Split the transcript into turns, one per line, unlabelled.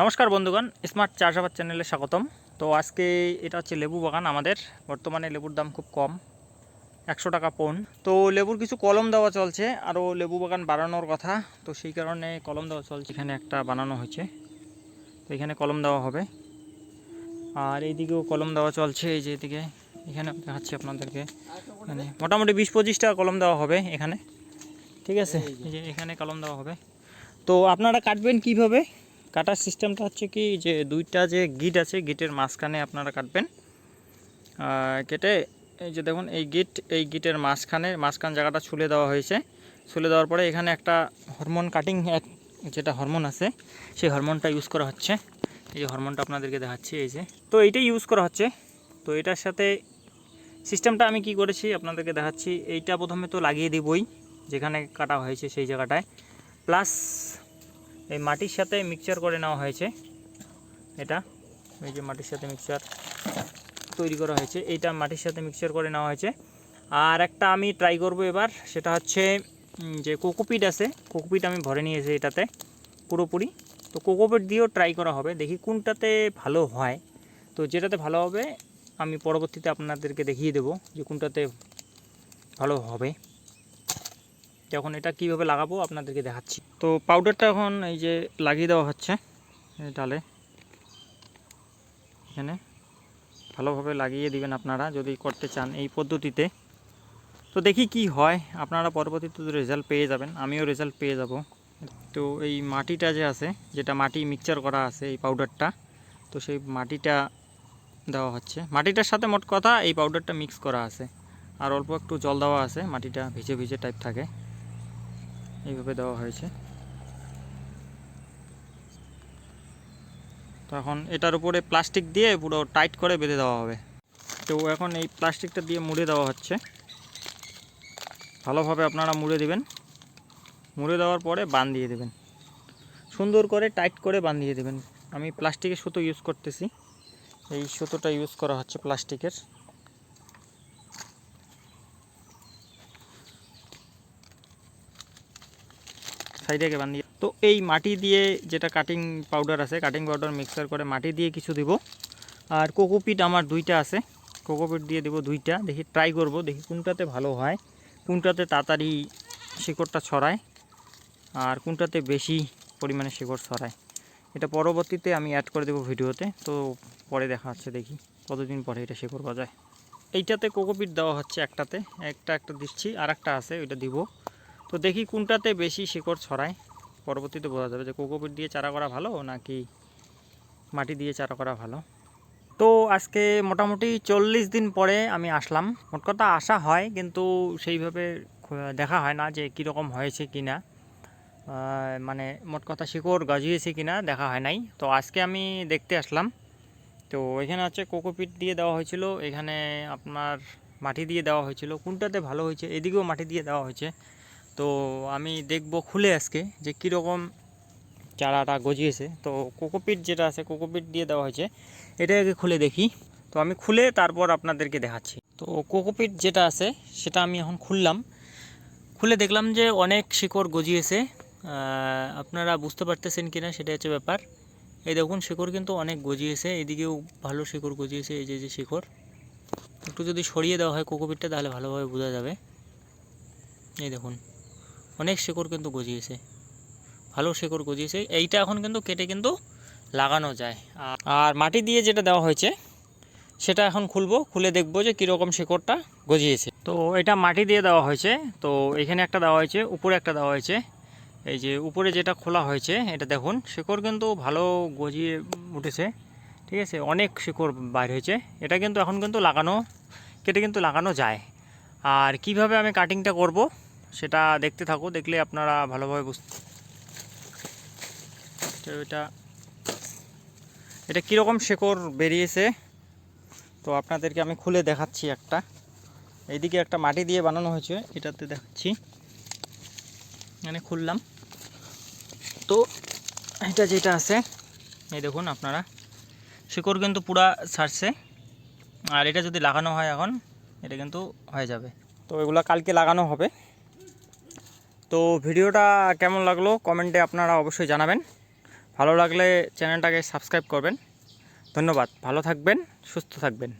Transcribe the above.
নমস্কার বন্ধুগণ স্মার্ট চাষাবাদ চ্যানেলে স্বাগতম। তো আজকে এটা হচ্ছে লেবু বাগান আমাদের। বর্তমানে লেবুর দাম খুব কম, একশো টাকা পন। তো লেবুর কিছু কলম দেওয়া চলছে, আরও লেবু বাগান বাড়ানোর কথা। তো সেই কারণে কলম দেওয়া চলছে, এখানে একটা বানানো হয়েছে। তো এখানে কলম দেওয়া হবে। আর এইদিকেও কলম দেওয়া চলছে, এই যে এদিকে এখানে দেখাচ্ছি আপনাদেরকে। মানে মোটামুটি বিশ পঁচিশটা কলম দেওয়া হবে এখানে। ঠিক আছে? এই যে এখানে কলম দেওয়া হবে। তো আপনারা কাটবেন কীভাবে? কাটার সিস্টেমটা হচ্ছে কি, যে দুইটা যে গিট আছে, গিটের মাঝখানে আপনারা কাটবেন। কেটে এই যে দেখুন, এই গিট, এই গিটের মাঝখানে, মাঝখান জায়গাটা ছুলে দেওয়া হয়েছে। ছুলে দেওয়ার পরে এখানে একটা হরমোন কাটিং যেটা হরমোন আছে, সেই হরমোনটা ইউজ করা হচ্ছে। এই যে হরমোনটা আপনাদেরকে দেখাচ্ছি, এই যে। তো এইটাই ইউজ করা হচ্ছে। তো এটার সাথে সিস্টেমটা আমি কি করেছি, আপনাদেরকে দেখাচ্ছি। এইটা প্রথমে তো লাগিয়ে দিবই, যেখানে কাটা হয়েছে সেই জায়গাটায়। প্লাস এই মাটির সাথে মিক্সচার করে নেওয়া হয়েছে। এটা, এই যে মাটির সাথে মিক্সচার তৈরি করা হয়েছে, এইটা মাটির সাথে মিক্সচার করে নেওয়া হয়েছে। আর একটা আমি ট্রাই করব এবার, সেটা হচ্ছে যে কোকোপিট আছে কোকোপিট আমি ভরে নিয়েছি এটাতে, পুরোপুরি। তো কোকোপিট দিয়েও ট্রাই করা হবে, দেখি কোনটাতে ভালো হয়। তো যেটাতে ভালো হবে, আমি পরবর্তীতে আপনাদেরকে দেখিয়ে দেবো যে কোনটাতে ভালো হবে। যখন এটা কীভাবে লাগাবো আপনাদেরকে দেখাচ্ছি। তো পাউডারটা এখন এই যে লাগিয়ে দেওয়া হচ্ছে ডালে। এখানে ভালোভাবে লাগিয়ে দিবেন আপনারা যদি করতে চান এই পদ্ধতিতে। তো দেখি কি হয়, আপনারা পরবর্তীতে রেজাল্ট পেয়ে যাবেন, আমিও রেজাল্ট পেয়ে যাব। তো এই মাটিটা যে আছে, যেটা মাটি মিক্সচার করা আছে এই পাউডারটা তো সেই মাটিটা দেওয়া হচ্ছে। মাটিটার সাথে মোট কথা এই পাউডারটা মিক্স করা আছে। আর অল্প একটু জল দেওয়া আছে, মাটিটা ভিজে ভিজে টাইপ থাকে। এইভাবে দেওয়া হয়েছে। তো এখন এটার উপরে প্লাস্টিক দিয়ে পুরো টাইট করে বেঁধে দেওয়া হবে। তো এখন এই প্লাস্টিকটা দিয়ে মুড়ে দেওয়া হচ্ছে। ভালোভাবে আপনারা মুড়ে দিবেন। মুড়ে দেওয়ার পরে বান দিয়ে দেবেন। সুন্দর করে টাইট করে বাঁধিয়ে দেবেন। আমি প্লাস্টিকের সুতো ইউজ করতেছি। এই সুতোটা ইউজ করা হচ্ছে প্লাস্টিকের। সাইডে আগে বান্ধিয়ে তো এই মাটি দিয়ে যেটা কাটিং পাউডার আছে কাটিং পাউডার মিক্সার করে মাটি দিয়ে কিছু দিব। আর কোকোপিট আমার দুইটা আছে। কোকোপিট দিয়ে দেবো দুইটা। দেখি ট্রাই করব, দেখি কোনটাতে ভালো হয়। কোনটাতে তাড়াতাড়ি শিকড়টা ছড়ায় আর কোনটাতে বেশি পরিমাণে শিকড় ছড়ায়। এটা পরবর্তীতে আমি অ্যাড করে দেবো ভিডিওতে। তো পরে দেখা হচ্ছে, দেখি কতদিন পরে এটা শিকড় গজায়। এইটাতে কোকোপিট দেওয়া হচ্ছে একটাতে। একটা একটা দিচ্ছি আর একটা আছে, ওইটা দিব। তো দেখি কোনটাতে বেশি শিকড় ছড়ায়। পরবর্তীতে বোঝা যাবে যে কোকোপিট দিয়ে চারা করা ভালো নাকি মাটি দিয়ে চারা করা ভালো। তো আজকে মোটামুটি চল্লিশ দিন পরে আমি আসলাম। মোট কথা আসা হয়, কিন্তু সেইভাবে দেখা হয় না যে কীরকম হয়েছে কি না মানে মোট কথা শিকড় গজিয়েছে কি না দেখা হয় নাই। তো আজকে আমি দেখতে আসলাম। তো এখানে হচ্ছে কোকোপিট দিয়ে দেওয়া হয়েছিল। এখানে আপনার মাটি দিয়ে দেওয়া হয়েছিল। কোনটাতে ভালো হয়েছে? এদিকেও মাটি দিয়ে দেওয়া হয়েছে। তো আমি দেখব খুলে আজকে যে কীরকম চারাটা গজিয়েছে। তো কোকোপিট যেটা আছে, কোকোপিট দিয়ে দেওয়া হয়েছে, এটা আগে খুলে দেখি। তো আমি খুলে তারপর আপনাদেরকে দেখাচ্ছি। তো কোকোপিট যেটা আছে, সেটা আমি এখন খুললাম। খুলে দেখলাম যে অনেক শিকড় গজিয়েছে। আপনারা বুঝতে পারতেছেন কিনা সেটা হচ্ছে ব্যাপার। এই দেখুন, শিকড় কিন্তু অনেক গজিয়েছে। এদিকেও ভালো শিকড় গজিয়েছে, এই যে যে শিকড়। একটু যদি সরিয়ে দেওয়া হয় কোকোপিটটা, তাহলে ভালোভাবে বোঝা যাবে। এই দেখুন। অনেক শিকড় কিন্তু গজিয়েছে। ভালো শিকড় গজিয়েছে। এইটা এখন কিন্তু কেটে কিন্তু লাগানো যায়। আর- মাটি দিয়ে যেটা দেওয়া হয়েছে, সেটা এখন খুলবো, খুলে দেখব যে কীরকম শিকড়টা গজিয়েছে। তো এটা মাটি দিয়ে দেওয়া হয়েছে। তো এখানে একটা দেওয়া হয়েছে, উপরে একটা দেওয়া হয়েছে। এই যে উপরে যেটা খোলা হয়েছে, এটা দেখুন, শিকড় কিন্তু ভালো গজিয়ে উঠেছে। ঠিক আছে, অনেক শিকড় বাইর হয়েছে। এটা কিন্তু এখন কিন্তু লাগানো, কেটে কিন্তু লাগানো যায়। আর কীভাবে আমি কাটিংটা করব? সেটা দেখতে থাকো, দেখলে আপনারা ভালোভাবে বুঝতে তো এটা এটা কীরকম শেকড় বেরিয়েছে? তো আপনাদেরকে আমি খুলে দেখাচ্ছি একটা। এইদিকে একটা মাটি দিয়ে বানানো হয়েছে, এটাতে দেখাচ্ছি। এখানে খুললাম। তো এটা যেটা আছে, এই দেখুন আপনারা, শিকড় কিন্তু পুরা ছাড়ছে আর এটা যদি লাগানো হয় এখন, এটা কিন্তু হয়ে যাবে। তো এগুলো কালকে লাগানো হবে। তো ভিডিওটা কেমন লাগল কমেন্টে আপনারা অবশ্যই জানাবেন। ভালো লাগলে চ্যানেলটাকে সাবস্ক্রাইব করবেন। ধন্যবাদ। ভালো থাকবেন, সুস্থ থাকবেন।